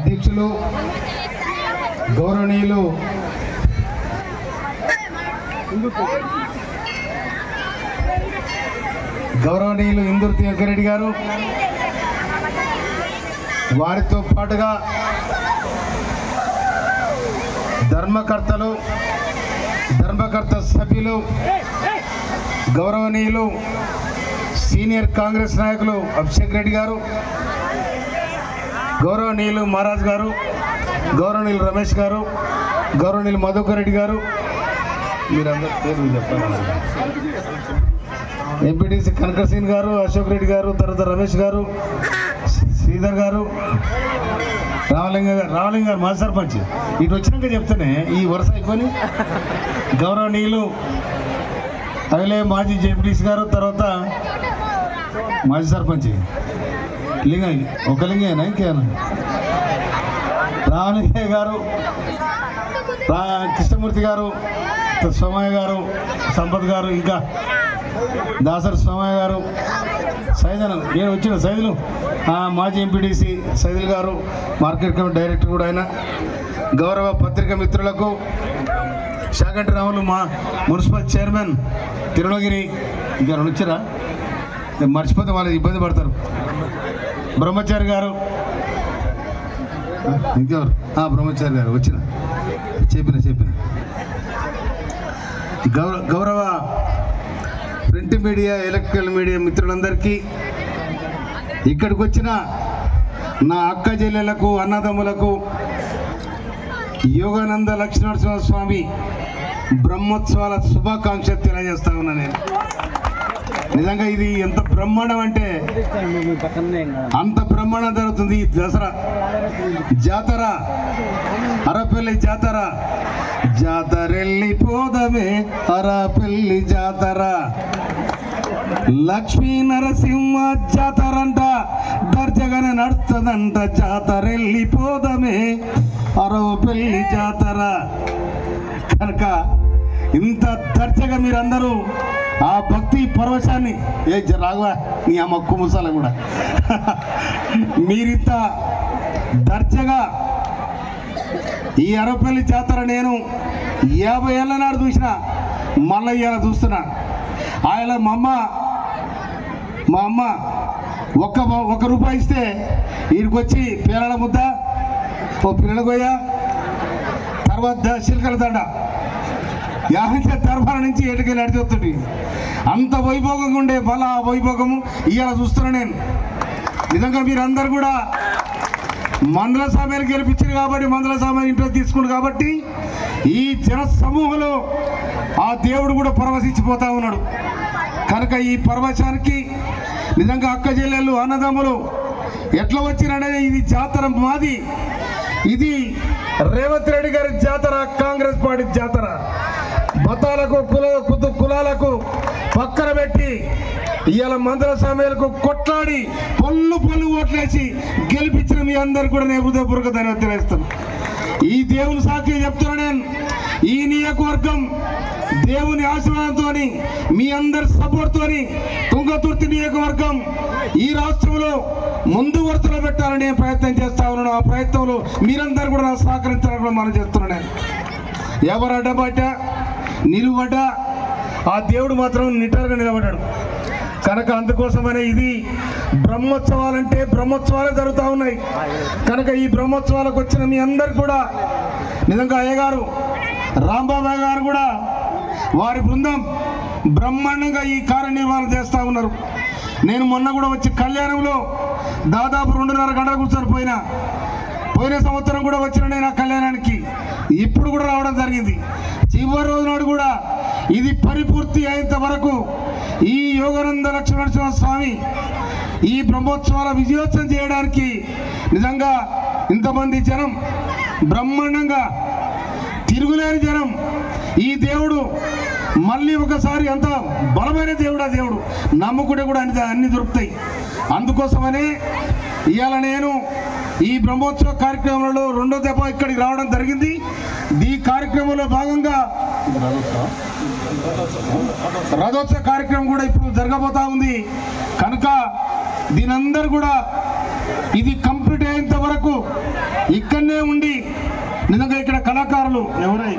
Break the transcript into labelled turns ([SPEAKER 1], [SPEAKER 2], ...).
[SPEAKER 1] అధ్యక్షులు గౌరవనీయులు. గౌరవనీయులు ఇందుర్తి వెంకరెడ్డి గారు. వారితో పాటుగా ధర్మకర్తలు ధర్మకర్త సభ్యులు గౌరవనీయులు సీనియర్ కాంగ్రెస్ నాయకులు అభిషేక్ రెడ్డి గారు. గౌరవనీయులు మహారాజ్ గారు గౌరవనీయులు రమేష్ గారు గౌరవనీయులు మధుకర్ రెడ్డి గారు మీరందరూ పేరు చెప్పాలి. ఎంపీటీసీ కనకర్ గారు అశోక్ రెడ్డి గారు తర్వాత రమేష్ గారు శ్రీధర్ గారు రామలింగ గారు రామలింగ గారు మా సర్పంచ్. ఇటు వచ్చినాక చెప్తేనే ఈ వరుస అయిపోయి గౌరవనీయులు అవిలే మాజీ జెపిటీసీ గారు తర్వాత మాజీ సర్పంచ్. లింగ ఒక లింగేనా ఇంకేనా? రామలింగయ్య గారు రా కృష్ణమూర్తి గారు సోమయ్య గారు సంపత్ గారు ఇంకా దాసరి సోమయ్య గారు సైదన్ నేను వచ్చిన సైదులు మాజీ ఎంపీడీసీ సైదుల్ గారు మార్కెట్ కమిటీ డైరెక్టర్ కూడా ఆయన గౌరవ పత్రిక మిత్రులకు శాగంటి రాములు మా మున్సిపల్ చైర్మన్ తిరుణగిరి ఇంకా వచ్చారా? మర్చిపోతే వాళ్ళు ఇబ్బంది పడతారు. బ్రహ్మచారి గారు. ఇంకెవరు? ఆ, బ్రహ్మచారి గారు వచ్చిన. చెప్పిన చెప్పిన. గౌరవ గౌరవ ప్రింట్ మీడియా ఎలక్ట్రికల్ మీడియా మిత్రులందరికీ ఇక్కడికి వచ్చిన నా అక్క చెల్లెలకు అన్నదమ్ములకు యోగానంద లక్ష్మీనరసింహ స్వామి బ్రహ్మోత్సవాల శుభాకాంక్షలు తెలియజేస్తా ఉన్నా నేను. నిజంగా ఇది ఎంత బ్రహ్మాండం అంటే అంత బ్రహ్మాండం జరుగుతుంది ఈ దసరా. జాతర. అరపల్లి జాతర. జాతరెల్లి పోదమే అరపల్లి జాతర. లక్ష్మీ నరసింహ జాతరంట దర్జగానే నడుస్తుందంట జాతరెల్లి పోదమే అరవపల్లి జాతర. కనుక ఇంత దర్జగా మీరందరూ ఆ భక్తి పరవశాన్ని. ఏ రాఘవా నీ అమ్మ కుముసాల కూడా. మీరింత దర్జగా ఈ అరపల్లి జాతర నేను యాభై ఏళ్ళ నాడు చూసిన మళ్ళీ ఇవాళ చూస్తున్నా. ఆయన మా అమ్మ మా అమ్మ ఒక్క ఒక్క రూపాయి ఇస్తే వీడికి పిల్లల ముద్ద ఓ పిల్లల గొయ్య తర్వాత చిలకల దండ. యాహంచ దర్బార నుంచి ఎటుకెళ్ళి నడిచొస్తుంది అంత వైభోగంగా ఉండే బల వైభోగము ఇవాళ చూస్తున్నా నేను. నిజంగా మీరందరూ కూడా మండల సభ్యులు గెలిపించారు కాబట్టి మందల సభ్యులు ఇంట్లో తీసుకుండు కాబట్టి ఈ జన సమూహంలో ఆ దేవుడు కూడా పరవశించిపోతా ఉన్నాడు. కనుక ఈ పరవశానికి నిజంగా అక్క చెల్లెళ్ళు అన్నదమ్ములు ఎట్లా వచ్చిననేది ఇది జాతర మాది. ఇది రేవంత్ రెడ్డి గారి జాతర కాంగ్రెస్ పార్టీ జాతర. మతాలకు కుల కులాలకు పక్కన పెట్టి ఇవాళ మందుల సమయాలకు కొట్లాడి పళ్ళు పళ్ళు ఓట్లేసి గెలిపించిన మీ అందరు కూడా నేను హృదయపూర్వక ధన్యవాదాలు తెలియజేస్తాను ఈ దేవుని సాక్షి చెప్తున్నా నేను. ఈ నియోజకవర్గం దేవుని ఆశీర్వాదంతో మీ అందరి సపోర్ట్తో తుంగతుర్తి నియోజకవర్గం ఈ రాష్ట్రంలో ముందు వరుసలో పెట్టాలని నేను ప్రయత్నం చేస్తా ఉన్నాను. ఆ ప్రయత్నంలో మీరందరూ కూడా నాకు సహకరించాలని కూడా మనం చేస్తున్నాను ఎవరు అడ్డబట్ట నిలువట ఆ దేవుడు మాత్రం నిటారుగా నిలబడ్డాడు. కనుక అందుకోసమనే ఇది బ్రహ్మోత్సవాలంటే బ్రహ్మోత్సవాలే జరుగుతూ ఉన్నాయి. కనుక ఈ బ్రహ్మోత్సవాలకు వచ్చిన మీ అందరు కూడా నిజంగా అయ్యగారు రాంబాబా గారు కూడా వారి బృందం బ్రహ్మాండంగా ఈ కార్యనిర్వహణ చేస్తూ ఉన్నారు. నేను మొన్న కూడా వచ్చి కళ్యాణంలో దాదాపు రెండున్నర గంటల కూర్చొని పోయినా. పోయిన సంవత్సరం కూడా వచ్చిన నేను ఆ కళ్యాణానికి ఇప్పుడు కూడా రావడం జరిగింది. చివరి రోజు నాడు కూడా. ఇది పరిపూర్తి అయ్యేంత వరకు ఈ యోగానంద లక్ష్మణ స్వామి ఈ బ్రహ్మోత్సవాల విజయోత్సవం చేయడానికి నిజంగా ఇంతమంది జనం బ్రహ్మాండంగా తిరుగులేని జనం ఈ దేవుడు మళ్ళీ ఒకసారి అంత బలమైన దేవుడు ఆ దేవుడు. నమ్ముకుంటే కూడా అన్ని అన్ని దొరుకుతాయి. అందుకోసమనే ఇవాళ నేను ఈ బ్రహ్మోత్సవ కార్యక్రమంలో రెండో దెబ్బ ఇక్కడికి రావడం జరిగింది. ఈ కార్యక్రమంలో భాగంగా రథోత్సవ కార్యక్రమం కూడా ఇప్పుడు జరగబోతా ఉంది. కనుక దీనందరూ కూడా ఇది కంప్లీట్ అయ్యేంత వరకు ఇక్కడనే ఉండి నిజంగా ఇక్కడ కళాకారులు ఎవరై